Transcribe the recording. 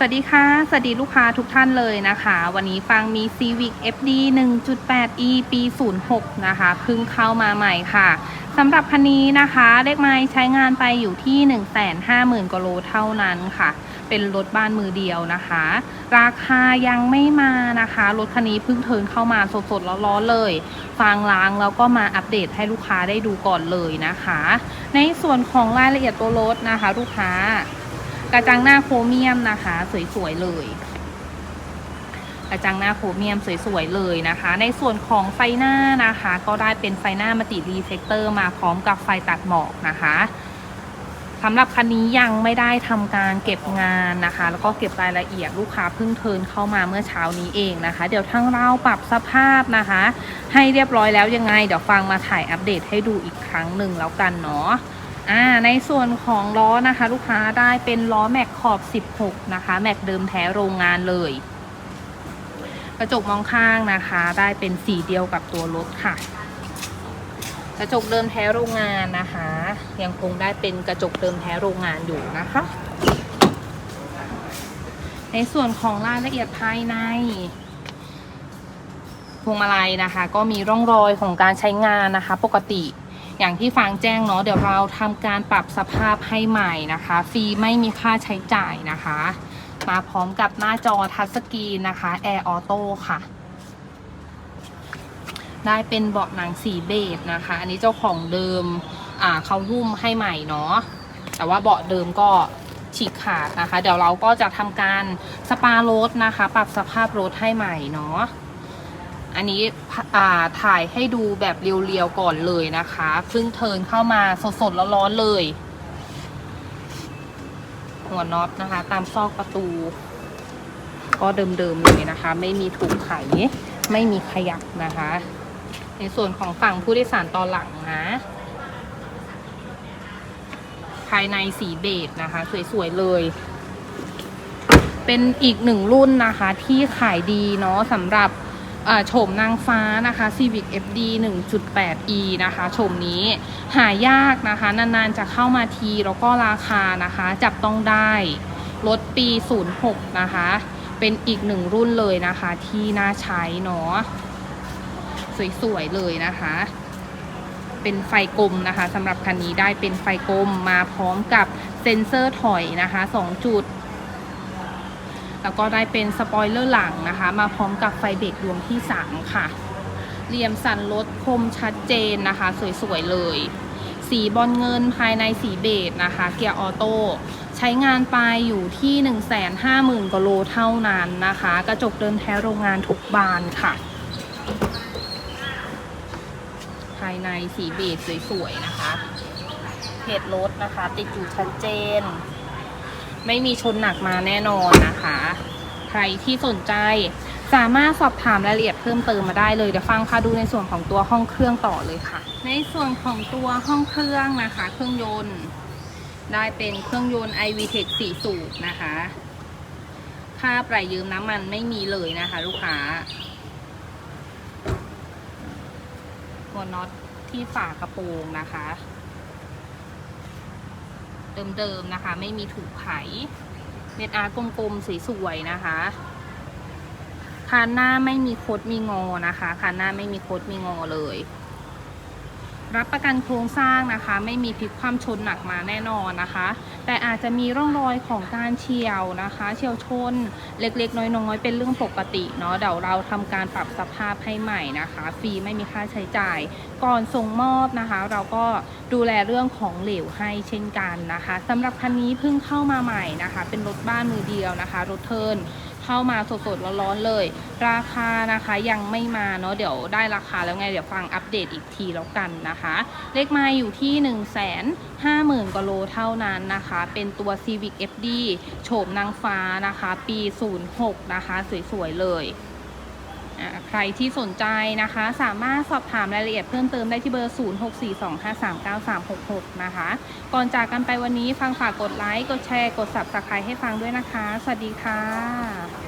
สวัสดีค่ะ สวัสดีลูกค้าทุกท่านเลยนะคะ วันนี้ฟังมี Civic FD 1.8e ปี 06 นะคะเพิ่งเข้ามาใหม่ค่ะสำหรับคันนี้นะคะ เลขไม้ใช้งานไปอยู่ที่ 150,000กว่าโลเท่านั้นค่ะ เป็นรถบ้านมือเดียวนะคะ ราคายังไม่มานะคะ รถคันนี้เพิ่งเทินเข้ามาสดๆร้อนๆเลย ฟังล้างแล้วก็มาอัปเดตให้ลูกค้าได้ดูก่อนเลยนะคะ ในส่วนของรายละเอียดตัวรถนะคะ ลูกค้า กระจังหน้าโครเมียมนะคะ สวยๆเลย กระจังหน้าโครเมียมสวยๆเลยนะคะ ในส่วนของไฟหน้านะคะ ก็ได้เป็นไฟหน้ามัติรีเฟกเตอร์มาพร้อมกับไฟตัดหมอกนะคะสำหรับคันนี้ยังไม่ได้ทำการเก็บงานนะคะ แล้วก็เก็บรายละเอียดลูกค้าเพิ่งเทิร์นเข้ามาเมื่อเช้านี้เองนะคะ เดี๋ยวทางเราปรับสภาพนะคะ ให้เรียบร้อยแล้วยังไง เดี๋ยวฟังมาถ่ายอัปเดตให้ดูอีกครั้งหนึ่งแล้วกันเนาะ อ่าในส่วนของล้อนะคะ ลูกค้าได้เป็นล้อแม็กขอบ 16 นะคะ แม็กเดิมแท้โรงงานเลย กระจกมองข้างนะคะ ได้เป็นสีเดียวกับตัวรถค่ะ กระจกเดิมแท้โรงงานนะคะ ยังคงได้เป็นกระจกเดิมแท้โรงงานอยู่นะคะ ในส่วนของรายละเอียดภายในพวงมาลัยนะคะ ก็มีร่องรอยของการใช้งานนะคะ ปกติ อย่างที่ฟางแจ้งเนาะเดี๋ยวเราทำการปรับสภาพให้ใหม่นะคะ ฟรีไม่มีค่าใช้จ่ายนะคะ มาพร้อมกับหน้าจอทัชสกรีนนะคะแอร์ออโต้ค่ะได้เป็นเบาะหนังสีเบจนะคะ อันนี้เจ้าของเดิมอ่าเขาหุ้มให้ใหม่เนาะ แต่ว่าเบาะเดิมก็ฉีกขาดนะคะ เดี๋ยวเราก็จะทำการสปารถนะคะ ปรับสภาพรถให้ใหม่เนาะ อันนี้ถ่ายให้ดูแบบเรียวๆก่อนเลยนะคะเพิ่งเทินเข้ามาสดๆร้อนๆเลย หัวน็อตนะคะ ตามซอกประตู ก็เดิมๆเลยนะคะ ไม่มีถูกไข ไม่มีขยับนะคะ ในส่วนของฝั่งผู้โดยสารตอนหลังนะ ภายในสีเบจนะคะ สวยๆเลยเป็นอีกหนึ่งรุ่นนะคะที่ขายดีเนาะสำหรับ โฉมนางฟ้านะคะ Civic FD 1.8e นะคะโฉมนี้หายากนะคะ นานๆจะเข้ามาทีแล้วก็ราคานะคะ จับต้องได้รถปี 06 นะคะ เป็นอีกหนึ่งรุ่นเลยนะคะ ที่น่าใช้เนาะสวยๆเลยนะคะ เป็นไฟกลมนะคะสำหรับคันนี้ได้เป็นไฟกลมมาพร้อมกับเซ็นเซอร์ถอยนะคะ 2 จุด แล้วก็ได้เป็นสปอยเลอร์หลังนะคะ มาพร้อมกับไฟเบรกดวงที่ 3 ค่ะเหลี่ยมสันรถคมชัดเจนนะคะ สวยๆเลย สีบอลเงินภายในสีเบจนะคะ เกียร์ออโต้ใช้งานไปอยู่ที่ 150,000กว่าโลเท่านั้นนะคะ กระจกเดินแท้โรงงานทุกบานค่ะ ภายในสีเบจสวยๆนะคะเพจรถนะคะ ติดอยู่ชัดเจน ไม่มีชนหนักมาแน่นอนนะคะ ใครที่สนใจสามารถสอบถามรายละเอียดเพิ่มเติมมาได้เลยเดี๋ยวฟังพาดูในส่วนของตัวห้องเครื่องต่อเลยค่ะ ในส่วนของตัวห้องเครื่องนะคะ เครื่องยนต์ ได้เป็นเครื่องยนต์ iVTEC 4 สูบนะคะ ค่าปล่อยยืมน้ำมันไม่มีเลยนะคะ ลูกค้าตัวน็อตที่ฝากระโปรงนะคะ เดิมๆนะคะ ไม่มีถูกไข เม็ดอาร์กลมๆสีสวยๆนะคะคานหน้าไม่มีโคดมีงอนะคะคานหน้าไม่มีโคดมีงอเลย รับประกันโครงสร้างนะคะ ไม่มีพลิกความชนหนักมาแน่นอนนะคะ แต่อาจจะมีร่องรอยของการเฉียวนะคะ เฉียวชนเล็กๆ น้อยๆ เป็นเรื่องปกติเนาะเดี๋ยวเราทำการปรับสภาพให้ใหม่นะคะ ฟรีไม่มีค่าใช้จ่าย ก่อนส่งมอบนะคะ เราก็ดูแลเรื่องของเหลวให้เช่นกันนะคะสำหรับคันนี้เพิ่งเข้ามาใหม่นะคะ เป็นรถบ้านมือเดียวนะคะรถเทิร์น เข้ามาสดๆร้อนๆเลย ราคานะคะยังไม่มาเนาะเดี๋ยวได้ราคาแล้วไงเดี๋ยวฟังอัปเดตอีกทีแล้วกันนะคะ เลขไมาอยู่ที่ 1 5 0 0 0 0กว่าโลเท่านั้นนะคะ เป็นตัว Civic FD โฉมนางฟ้านะคะ ปี 06 นะคะ สวยๆเลย ใครที่สนใจนะคะ สามารถสอบถามรายละเอียดเพิ่มเติมได้ที่เบอร์ 0642539366 นะคะ ก่อนจากกันไปวันนี้ฟังฝากกดไลค์ กดแชร์ กด subscribe ให้ฟังด้วยนะคะ สวัสดีค่ะ